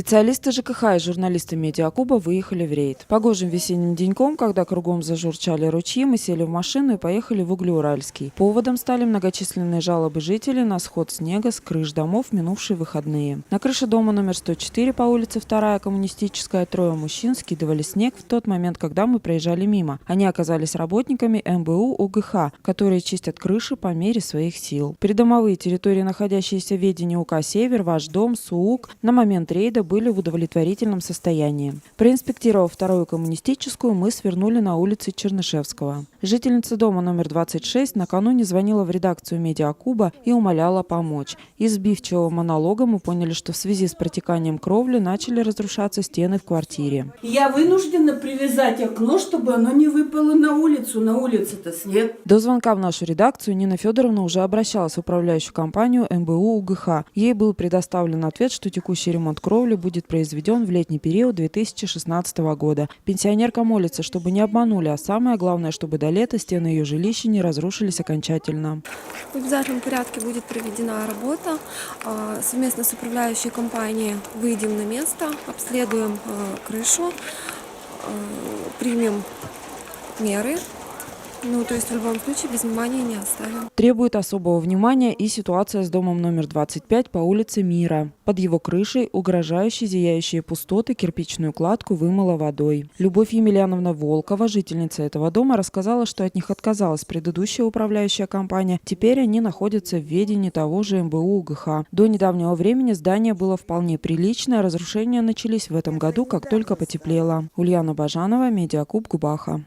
Специалисты ЖКХ и журналисты Медиакуба выехали в рейд. Погожим весенним деньком, когда кругом зажурчали ручьи, мы сели в машину и поехали в Углеуральский. Поводом стали многочисленные жалобы жителей на сход снега с крыш домов в минувшие выходные. На крыше дома номер 104 по улице 2 Коммунистическая трое мужчин скидывали снег в тот момент, когда мы проезжали мимо. Они оказались работниками МБУ УГХ, которые чистят крыши по мере своих сил. Придомовые территории, находящиеся в ведении УК «Север», «Ваш дом», СУУК на момент рейда были в удовлетворительном состоянии. Проинспектировав вторую коммунистическую, мы свернули на улице Чернышевского. Жительница дома номер 26 накануне звонила в редакцию Медиакуба и умоляла помочь. Из сбивчивого монолога мы поняли, что в связи с протеканием кровли начали разрушаться стены в квартире. Я вынуждена привязать окно, чтобы оно не выпало на улицу. На улице-то снег. До звонка в нашу редакцию Нина Федоровна уже обращалась в управляющую компанию МБУ УГХ. Ей был предоставлен ответ, что текущий ремонт кровли будет произведен в летний период 2016 года. Пенсионерка молится, чтобы не обманули, а самое главное, чтобы до лета стены ее жилища не разрушились окончательно. В обязательном порядке будет проведена работа. А, Совместно с управляющей компанией выйдем на место, обследуем э, крышу, э, примем меры. Ну, то есть в любом случае без внимания не оставим. Требует особого внимания и ситуация с домом номер 25 по улице Мира. Под его крышей угрожающие зияющие пустоты кирпичную кладку вымыла водой. Любовь Емельяновна Волкова, жительница этого дома, рассказала, что от них отказалась предыдущая управляющая компания. Теперь они находятся в ведении того же МБУ УГХ. До недавнего времени здание было вполне приличное, разрушения начались в этом году, как только потеплело. Ульяна Бажанова, Медиакуб Губаха.